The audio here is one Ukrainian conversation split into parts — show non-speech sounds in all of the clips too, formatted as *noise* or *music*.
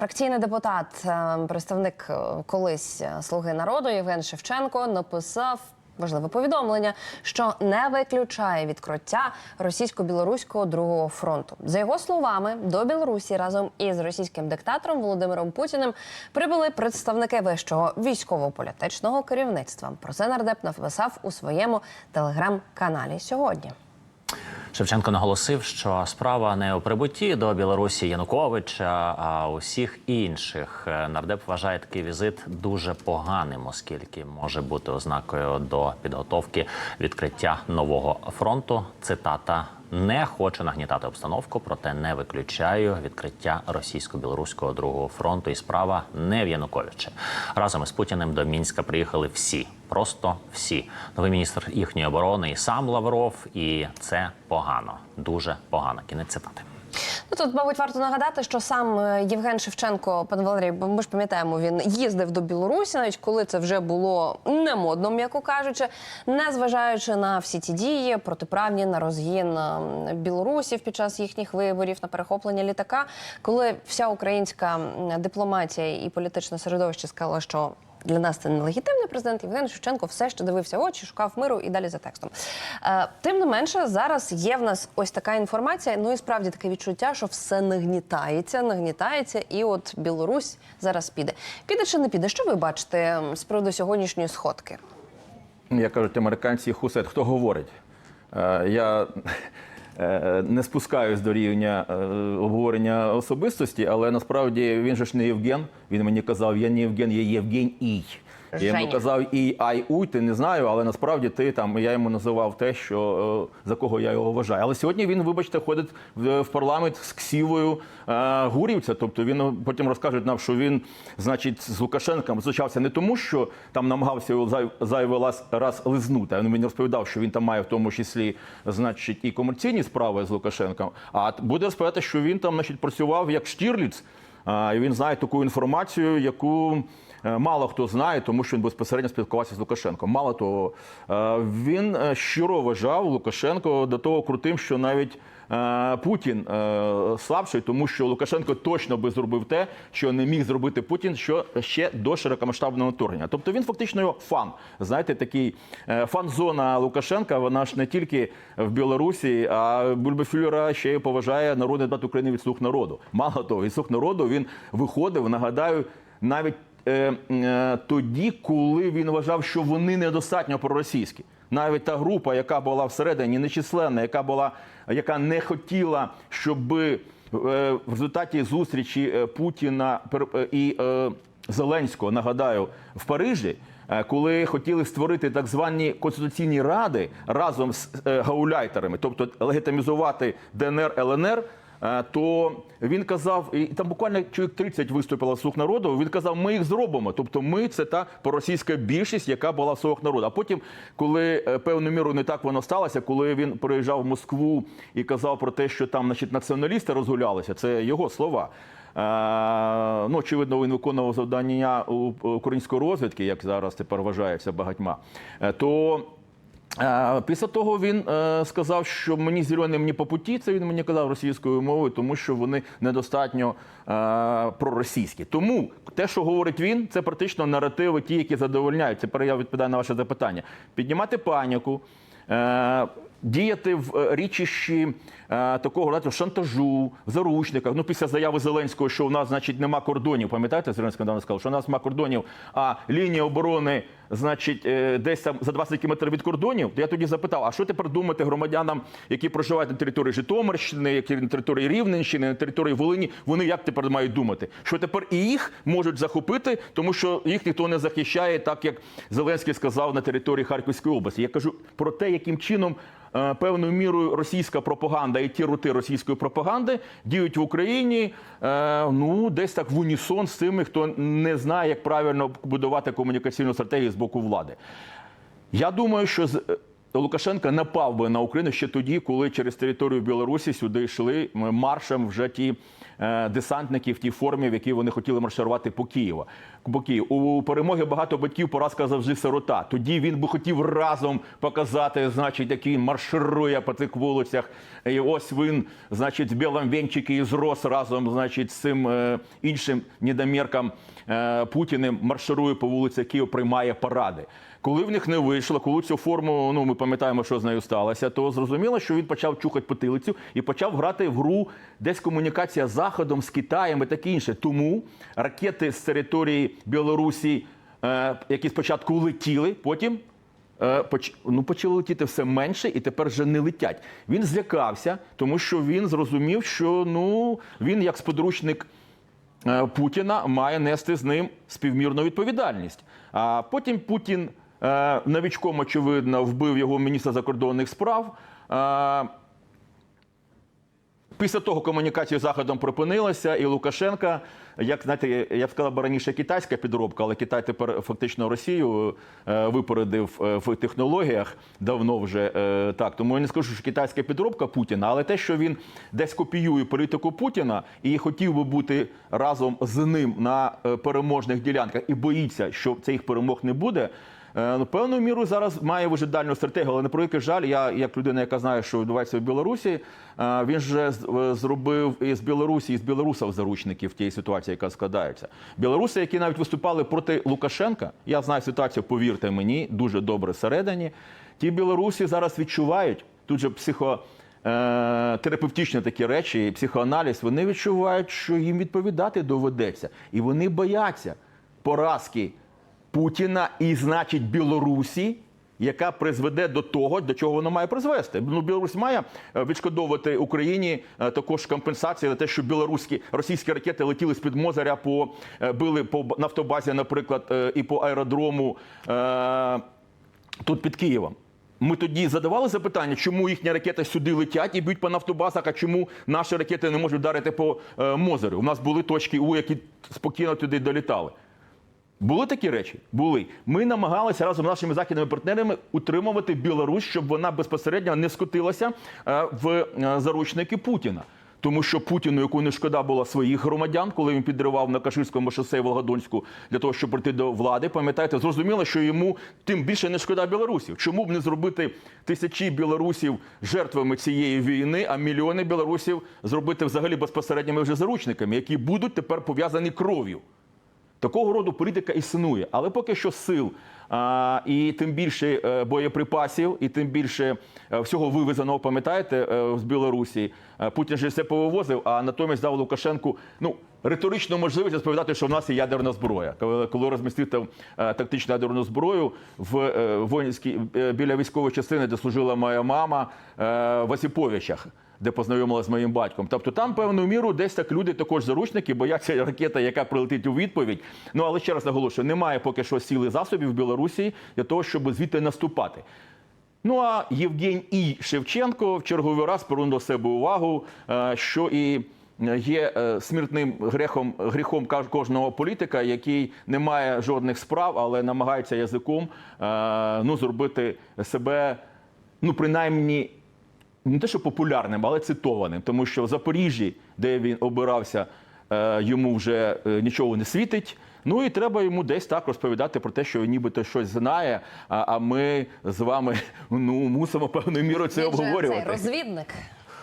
Фракційний депутат, е, представник е, колись е, Слуги народу Євген Шевченко написав важливе повідомлення, що не виключає відкриття російсько-білоруського другого фронту. За його словами, до Білорусі разом із російським диктатором Володимиром Путіним прибули представники вищого військово-політичного керівництва. Про це нардеп написав у своєму телеграм-каналі сьогодні. Шевченко наголосив, що справа не у прибутті до Білорусі Януковича, а усіх інших. Нардеп вважає такий візит дуже поганим, оскільки може бути ознакою до підготовки відкриття нового фронту. Цитата. Не хочу нагнітати обстановку, проте не виключаю відкриття російсько-білоруського другого фронту. І справа не в Януковичі. Разом із Путіним до мінська приїхали всі, просто всі. Новий міністр їхньої оборони і сам Лавров. І це погано, дуже погано. Кінець цитати. Ну тут, мабуть, варто нагадати, що сам е, Євген Шевченко, пан Валерій, бо ми ж пам'ятаємо, він їздив до Білорусі, навіть коли це вже було не модно, м'яко кажучи, не зважаючи на всі ті дії протиправні на розгін е, білорусів під час їхніх виборів, на перехоплення літака, коли вся українська дипломатія і політичне середовище сказала, що для нас це нелегітимний президент. Євген Шевченко все ще дивився очі, шукав миру і далі за текстом. Е, тим не менше, зараз є в нас ось така інформація. Ну і справді таке відчуття, що все нагнітається, нагнітається, і от Білорусь зараз піде. Піде чи не піде? Що ви бачите з приводу сьогоднішньої сходки? Як кажуть американці, хусет, хто говорить? Е, Я не спускаюсь до рівня е, обговорення особистості, але насправді він же ж не Євген. Він мені казав, я не Євген, я Євген Я йому казав і ай уй, ти не знаю, але насправді ти там я йому називав те, що е, за кого я його вважаю. Але сьогодні він, вибачте, ходить в, парламент з ксівою е, гурівця. Тобто він е, потім розкаже нам, що він, значить, з Лукашенком зустрічався не тому, що там намагався його зай, зайвий раз, раз лизнути. А він мені розповідав, що він там має в тому числі, значить, і комерційні справи з Лукашенком. А буде розповідати, що він там, значить, працював як Штірліц. А, І він знає таку інформацію, яку мало хто знає, тому що він безпосередньо спілкувався з Лукашенком. Мало того, е, він е, щиро вважав Лукашенко до того крутим, що навіть е, Путін е, слабший, тому що Лукашенко точно би зробив те, що не міг зробити Путін що ще до широкомасштабного вторгнення. Тобто він фактично його фан. Знаєте, такий е, фан-зона Лукашенка. Вона ж не тільки в Білорусі, а Бульбефюлера ще й поважає народний депутат України від слуг народу. Мало того, від слуг народу він виходив, нагадаю, навіть е, е, тоді, коли він вважав, що вони недостатньо проросійські. Навіть та група, яка була всередині, нечисленна, яка була, яка не хотіла, щоб е, в результаті зустрічі е, Путіна е, і е, Зеленського, нагадаю, в Парижі. е, Коли хотіли створити так звані конституційні ради разом з е, гауляйтерами, тобто легітимізувати ДНР ЛНР, е, то він казав, і там буквально чоловік 30 виступило слуг народу. Він казав, ми їх зробимо. Тобто, ми це та проросійська більшість, яка була в слуг народу. А потім, коли е, певною мірою не так воно сталося, коли він приїжджав в Москву і казав про те, що там, значить, націоналісти розгулялися, це його слова. Е, Ну, очевидно, він виконував завдання у української розвідки, як зараз тепер вважається багатьма. Е, То Е, Після того він е, сказав, що мені зелені мені по путі. Це він мені казав російською мовою, тому що вони недостатньо е, проросійські. Тому те, що говорить він, це практично наративи, ті, які задовольняють. Тепер я відповідаю на ваше запитання. Піднімати паніку. Е, Діяти в річищі такого знаєте, шантажу, заручниках. Ну, після заяви Зеленського, що у нас, значить, нема кордонів. Пам'ятаєте, Зеленський недавно сказав, що у нас нема кордонів, а лінія оборони, значить, е, десь там за 20 кілометрів від кордонів. То я тоді запитав: а що тепер думати громадянам, які проживають на території Житомирщини, які на території Рівненщини, на території Волині? Вони як тепер мають думати? Що тепер і їх можуть захопити, тому що їх ніхто не захищає, так як Зеленський сказав на території Харківської області. Я кажу про те, яким чином. е, Певною мірою російська пропаганда і ті рути російської пропаганди діють в Україні е, ну десь так в унісон з тими, хто не знає, як правильно будувати комунікаційну стратегію з боку влади. Я думаю, що з- Лукашенко напав би на Україну ще тоді, коли через територію Білорусі сюди йшли маршем вже ті е, десантники в тій формі, в якій вони хотіли марширувати по Києву. По Києву. У перемоги багато батьків поразка завжди сирота. Тоді він би хотів разом показати, значить, як він марширує по цих вулицях. І ось він, значить, в білому венчикі і зрос разом, значить, з цим е, іншим недомірком е, Путіним марширує по вулиці Києва, приймає паради. Коли в них не вийшло, коли цю форму, ну ми пам'ятаємо, що з нею сталося, то зрозуміло, що він почав чухати потилицю і почав грати в гру десь комунікація з Заходом, з Китаєм і таке інше. Тому ракети з території Білорусі, е, які спочатку летіли, потім е, ну, почали летіти все менше і тепер вже не летять. Він злякався, тому що він зрозумів, що ну він як сподручник. е, Путіна має нести з ним співмірну відповідальність. А потім Путін е, новичком, очевидно, вбив його міністра закордонних справ. Е, Після того комунікація з Заходом припинилася, і Лукашенка, як знаєте, я б сказав би раніше китайська підробка, але Китай тепер фактично Росію е, випередив в технологіях давно вже так. Тому я не скажу, що китайська підробка Путіна, але те, що він десь копіює політику Путіна і хотів би бути разом з ним на переможних ділянках, і боїться, що цих перемог не буде. Е, Ну, певною мірою зараз має вижидальну стратегію, але на превеликий жаль, я як людина, яка знає, що відбувається в Білорусі, е, він же е, зробив із Білорусі, із білорусів заручників тій ситуації, яка складається. Білоруси, які навіть виступали проти Лукашенка, я знаю ситуацію, повірте мені, дуже добре всередині. Ті білорусі зараз відчувають тут же психо. Терапевтичні такі речі, психоаналіз, вони відчувають, що їм відповідати доведеться. І вони бояться поразки Путіна і, значить, Білорусі, яка призведе до того, до чого вона має призвести. Ну, Білорусь має е, відшкодовувати Україні е, також компенсації за те, що білоруські російські ракети летіли з під Мозеря по е, били по нафтобазі, наприклад, і по аеродрому тут під Києвом. Ми тоді задавали запитання, чому їхні ракети сюди летять і б'ють по нафтобазах, а чому наші ракети не можуть вдарити по Мозерю? У нас були точки У, які спокійно туди долітали. Були такі речі? Були. Ми намагалися разом з нашими західними партнерами утримувати Білорусь, щоб вона безпосередньо не скотилася е, в е, заручники Путіна. Тому що Путіну, яку не шкода було своїх громадян, коли він підривав на Каширському шосе Волгодонську для того, щоб прийти до влади, пам'ятаєте, зрозуміло, що йому тим більше не шкода білорусів. Чому б не зробити тисячі білорусів жертвами цієї війни, а мільйони білорусів зробити взагалі безпосередніми вже заручниками, які будуть тепер пов'язані кров'ю. Такого роду політика існує, але поки що сил а, і тим більше е, боєприпасів, і тим більше е, всього вивезеного, пам'ятаєте, е, з Білорусі. Путін же все повивозив, а натомість дав Лукашенку ну риторичну можливість розповідати, що в нас є ядерна зброя. Коли, розмістив тактичну ядерну зброю в воїнській біля військової частини, де служила моя мама в Осіповичах де познайомилася з моїм батьком. Тобто там певною міру десь так люди також заручники, бояться ракета, яка прилетить у відповідь. Ну але ще раз наголошую, немає поки що сіли засобів в Білорусі для того, щоб звідти наступати. Ну а Євгень І. Шевченко в черговий раз повернув до себе увагу, е, що і є е, смертним грехом, гріхом кожного політика, який не має жодних справ, але намагається язиком е, ну, зробити себе, ну принаймні не те, що популярним, але цитованим, тому що в Запоріжжі, де він обирався, е, йому вже е, нічого не світить. Ну і треба йому десь так розповідати про те, що він нібито щось знає. А, а ми з вами *laughs* ну мусимо певною мірою це Він обговорювати. Це розвідник.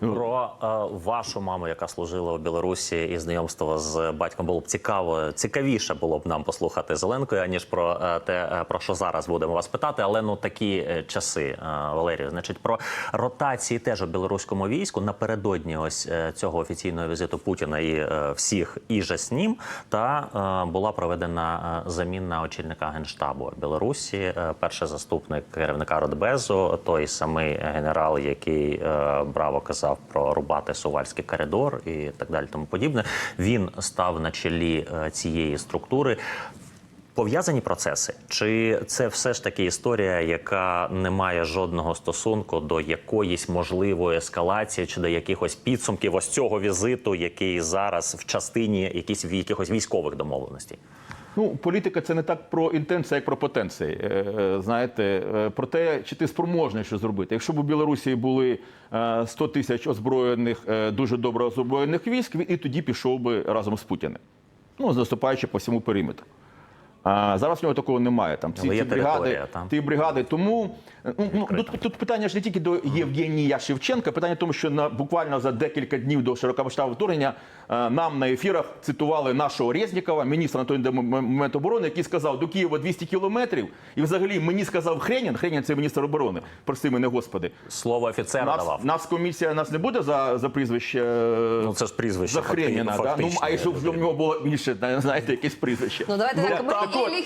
Про е, вашу маму, яка служила у Білорусі, і знайомство з батьком було б цікаво. Цікавіше було б нам послухати Зеленкою, аніж про е, те, е, про що зараз будемо вас питати. Але ну такі часи, Валерію, значить, про ротації теж у білоруському війську напередодні ось цього офіційного візиту Путіна і всіх і же з ним, та була проведена заміна очільника генштабу Білорусі, перший заступник керівника Радбезу, той самий генерал, який браво казав про рубати сувальський коридор і так далі, тому подібне. Він став на чолі е, цієї структури. Пов'язані процеси, чи це все ж таки історія, яка не має жодного стосунку до якоїсь можливої ескалації чи до якихось підсумків ось цього візиту, який зараз в частині якісь якихось військових домовленостей? Ну, політика це не так про інтенції, як про потенції. Е, е, Знаєте, е, про те, чи ти спроможний що зробити. Якщо б у Білорусі були е, 100 тисяч озброєних, дуже добре озброєних військ, він і тоді пішов би разом з Путіним. Ну, заступаючи по всьому периметру. А зараз в нього такого немає. Там ці, ці бригади, там. ті бригади. Тому ну, ну, тут, тут питання ж не тільки до Євгенія Шевченка, питання в тому, що на буквально за декілька днів до широкомасштабного вторгнення е, нам на ефірах цитували нашого Резнікова, міністра на той момент оборони, який сказав до Києва 200 кілометрів. І взагалі мені сказав Хренін, Хренін це міністр оборони. Прости мене, господи. Слово офіцера Нас, давав. нас комісія нас не буде за, за прізвище. е, Ну це ж прізвище. за фактично, Хреніна, да? ну, а якщо б в нього було більше, знаєте, якесь прізвище. Ну давайте так, так от, Елі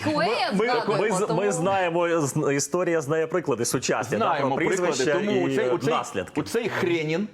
Ми, ми, з- ми знаємо, з- історія знає приклади сучасні да, Знаємо про приклади, прізвища тому і цей, у цей, наслідки. У цей Хренін,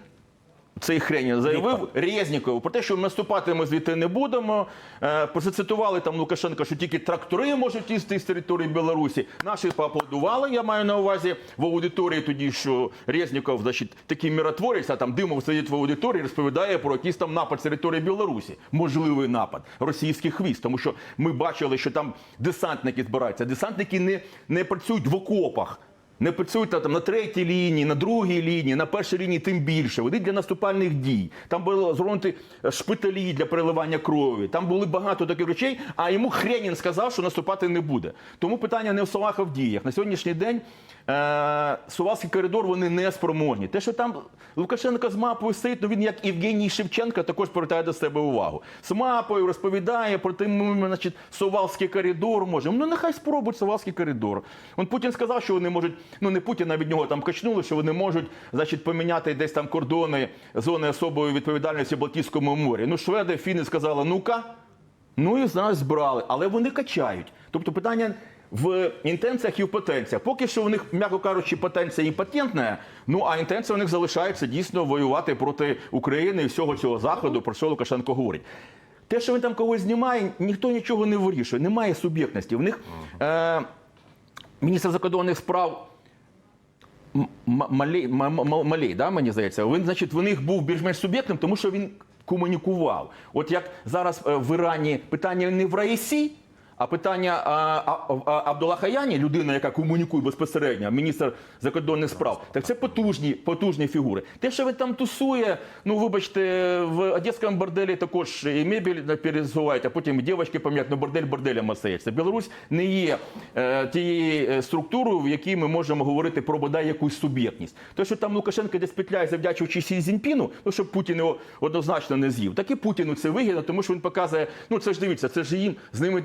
цей Хренін заявив Резнікову про те, що наступати ми звідти не будемо. Е, Зацитували там Лукашенка, що тільки трактори можуть їсти з території Білорусі. Наші поаплодували, я маю на увазі в аудиторії тоді, що Резніков, значить, такий миротворець, а там Димов сидить в аудиторії, розповідає про якийсь там напад з території Білорусі. Можливий напад російських військ, тому що ми бачили, що там десантники збираються. Десантники не, не працюють в окопах. Не працюють там на третій лінії, на другій лінії, на першій лінії тим більше. Вони для наступальних дій. Там було зробити шпиталі для переливання крові. Там були багато таких речей. А йому Хренін сказав, що наступати не буде. Тому питання не в словах, а в діях. На сьогоднішній день е- Сувалський коридор вони не спроможні. Те, що там Лукашенко з мапою стоїть, ну він як Євгеній Шевченко також повертає до себе увагу. З мапою розповідає про те, м, значить, Сувалський коридор може. Ну нехай спробують Сувалський коридор. Он Путін сказав, що вони можуть, ну не Путін, а від нього там качнули, що вони можуть значить, поміняти десь там кордони зони особої відповідальності в Балтійському морі. Ну, шведи, фіни сказали, ну-ка, Ну і зараз збирали, але вони качають. Тобто питання в інтенціях і в потенціях. Поки що у них, м'яко кажучи, потенція імпотентна, ну а інтенція у них залишається дійсно воювати проти України і всього цього заходу, про що Лукашенко говорить. Те, що він там когось знімає, ніхто нічого не вирішує, немає суб'єктності. В них е, міністр закордонних справ М- М- Малей, М- М- Малей, да, мені здається, він, значить, в них був більш-менш суб'єктним, тому що він комунікував. От як зараз е, в Ірані питання не в Раїсі, а питання а, а, а, Абдулла Хаяні, людина, яка комунікує безпосередньо, міністр закордонних справ, так це потужні, потужні фігури. Те, що він там тусує, ну вибачте, в одеському борделі також і мебель перезувають, а потім і дівчатки пом'ять, ну бордель борделем остається. Білорусь не є е, тією е, структурою, в якій ми можемо говорити про бодай якусь суб'єктність. Те, що там Лукашенко десь петляє, завдячуючи Сі Цзіньпіну, ну щоб Путін його однозначно не з'їв. Так і Путіну це вигідно, тому що він показує, ну це ж дивіться, це ж їм з ними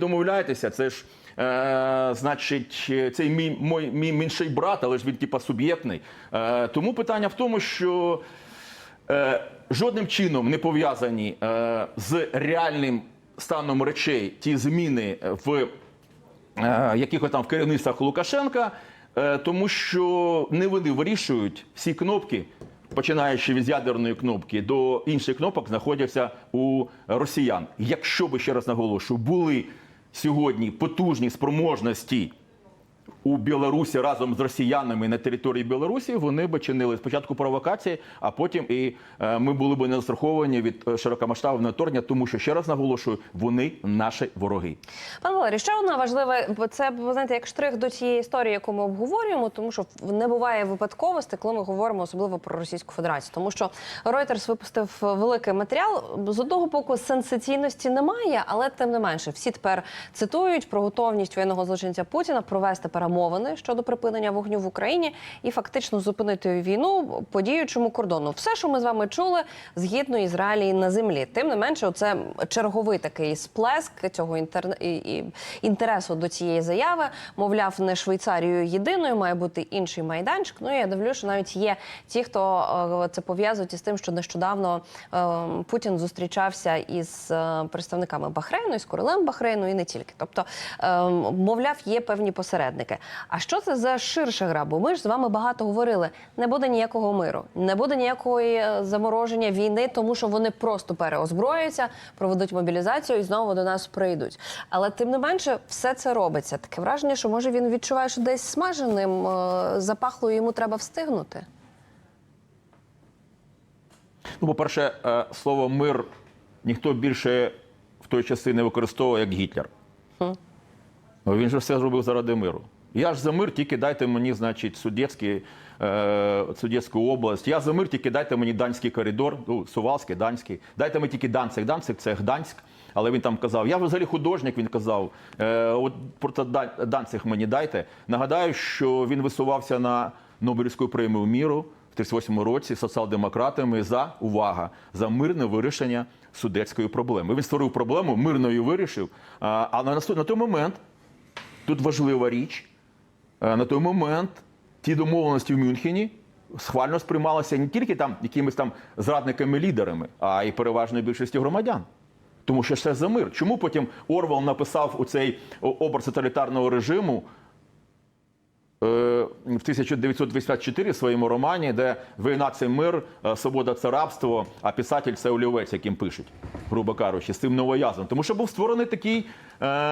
домовляєтеся, це ж. Е, значить, цей мій мой мій менший брат, але ж він типа суб'єктний. Е, тому питання в тому, що е, жодним чином не пов'язані е, з реальним станом речей ті зміни в е, якихось там в керівництвах Лукашенка, е, тому що не вони вирішують всі кнопки. Починаючи від ядерної кнопки до інших кнопок, знаходяться у росіян. Якщо би ще раз наголошую, були сьогодні потужні спроможності у Білорусі разом з росіянами на території Білорусі, вони би чинили спочатку провокації, а потім і е, ми були б не застраховані від е, широкомасштабного вторгнення, тому що ще раз наголошую, вони наші вороги. Пане Валерій, ще одна важлива, це знаєте, як штрих до цієї історії, яку ми обговорюємо, тому що не буває випадковостей, коли ми говоримо особливо про Російську Федерацію. Тому що Reuters випустив великий матеріал. З одного боку, сенсаційності немає, але тим не менше, всі тепер цитують про готовність воєнного злочинця Путіна провести перемовини щодо припинення вогню в Україні і фактично зупинити війну по діючому кордону. Все, що ми з вами чули, згідно із реалії на землі. Тим не менше, це черговий такий сплеск цього інтерне... і- і інтересу до цієї заяви. Мовляв, не Швейцарією єдиною має бути інший майданчик. Ну я дивлюся, що навіть є ті, хто е, це пов'язують із тим, що нещодавно е, Путін зустрічався із е, представниками Бахрейну, із королем Бахрейну і не тільки. Тобто, е, мовляв, є певні посередники. А що це за ширша гра? Бо ми ж з вами багато говорили: не буде ніякого миру, не буде ніякої е, замороження війни, тому що вони просто переозброюються, проведуть мобілізацію і знову до нас прийдуть. Але тим не менше, все це робиться. Таке враження, що може він відчуває, що десь смаженим е, запахло, йому треба встигнути. Ну, по-перше, е, слово мир ніхто більше в той часи не використовував, як Гітлер. Він же все зробив заради миру. Я ж за мир, тільки дайте мені, значить, Судецький, е, область. Я за мир, тільки дайте мені Данський коридор, ну, Сувалський, Данський. Дайте мені тільки Данцик. Данцик це Гданськ. Але він там казав, я взагалі художник, він казав, е, от просто Дан- Данциг мені дайте. Нагадаю, що він висувався на Нобелівську премію міру в 38-му році соціал-демократами за увага за мирне вирішення судецької проблеми. Він створив проблему, мирно її вирішив. А, а на, на той момент тут важлива річ. Е, На той момент ті домовленості в Мюнхені схвально сприймалися не тільки там якимись там зрадниками-лідерами, а й переважною більшістю громадян. Тому що це за мир. Чому потім Орвел написав у цей образ тоталітарного режиму в 1984 в своєму романі, де війна це мир, е, свобода це рабство, а писатель це олівець, яким пишуть, грубо кажучи, з цим новоязом. Тому що був створений такий, е,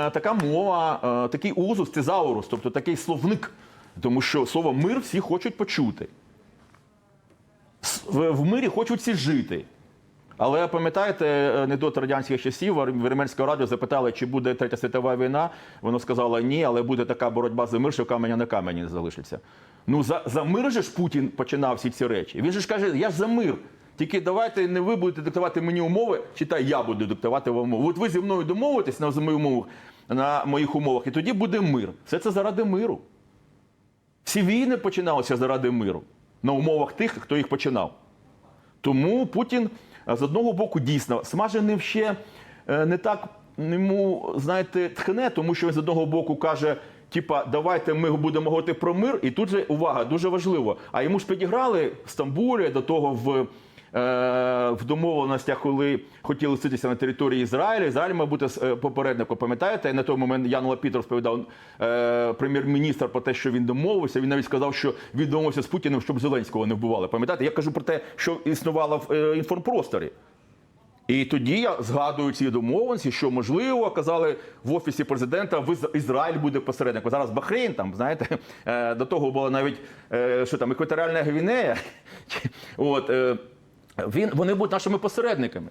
така мова, е, такий узус, тезаурус, тобто такий словник. Тому що слово мир всі хочуть почути. В мирі хочуть всі жити. Але пам'ятаєте, анекдот радянських часів Вірменського радіо запитали, чи буде третя світова війна. Воно сказало ні, але буде така боротьба за мир, що каменя на камені не залишиться. Ну за, за мир же ж Путін починав всі ці речі. Він же ж каже, я за мир. Тільки давайте не ви будете диктувати мені умови, читай, я буду диктувати вам умови. От ви зі мною домовитесь на моїх умовах, на моїх умовах, і тоді буде мир. Все це заради миру. Всі війни починалися заради миру на умовах тих, хто їх починав. Тому Путін е, з одного боку дійсно смаженим ще е, не так йому, знаєте, тхне, тому що він з одного боку каже. Типа, давайте ми будемо говорити про мир, і тут же увага, дуже важливо. А йому ж підіграли в Стамбулі до того в, в домовленостях, коли хотіли ситися на території Ізраїля. Ізраїль мав бути е, попередником. Пам'ятаєте, на той момент Ян Лапід розповідав е, прем'єр-міністр про те, що він домовився. Він навіть сказав, що він домовився з Путіним, щоб Зеленського не вбивали. Пам'ятаєте, я кажу про те, що існувало в е, інформпросторі. І тоді я згадую ці домовленості, що можливо казали в офісі президента, ви Ізраїль буде посередником. Зараз Бахрейн там, знаєте, *laughs* е, до того була навіть е, що там екваторіальна Гвінея. *laughs* От е, він вони будуть нашими посередниками.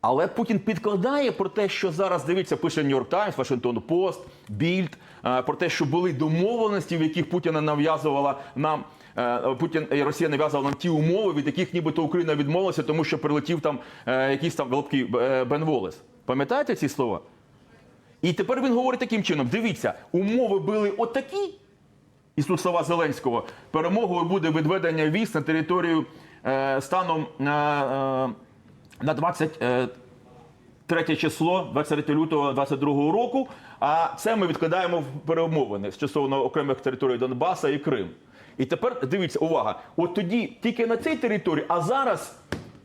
Але Путін підкладає про те, що зараз дивіться, пише Нью-Йорк Таймс, Вашингтон Пост, Більд, про те, що були домовленості, в яких Путіна нав'язувала нам. е, Путін і Росія нав'язувала нам ті умови, від яких нібито Україна відмовилася, тому що прилетів там е, якийсь там великий е, Бен Волес. Пам'ятаєте ці слова? І тепер він говорить таким чином: дивіться, умови були отакі, і тут слова Зеленського, перемогою буде відведення військ на територію станом на, е, на 23 число, 23 лютого 22 року. А це ми відкладаємо в перемовини стосовно окремих територій Донбаса і Крим. І тепер дивіться, увага, от тоді тільки на цій території, а зараз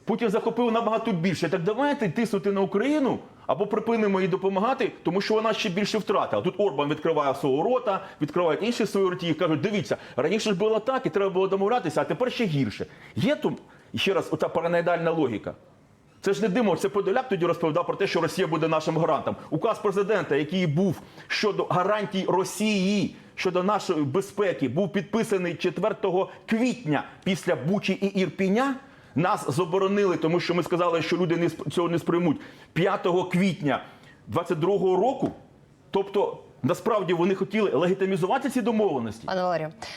Путін захопив набагато більше. Так давайте тиснути на Україну або припинимо їй допомагати, тому що вона ще більше втратила. Тут Орбан відкриває свого рота, відкривають інші свої роті і кажуть, дивіться, раніше ж було так, і треба було домовлятися, а тепер ще гірше. Є тут ще раз ота параноїдальна логіка. Це ж не Димов, це Подоляк тоді розповідав про те, що Росія буде нашим гарантом. Указ президента, який був щодо гарантій Росії щодо нашої безпеки, був підписаний 4 квітня після Бучі і Ірпіня. Нас заборонили, тому що ми сказали, що люди не цього не сприймуть 5 квітня 22-го року. Тобто, насправді вони хотіли легітимізувати ці домовленості. Пане Валерію,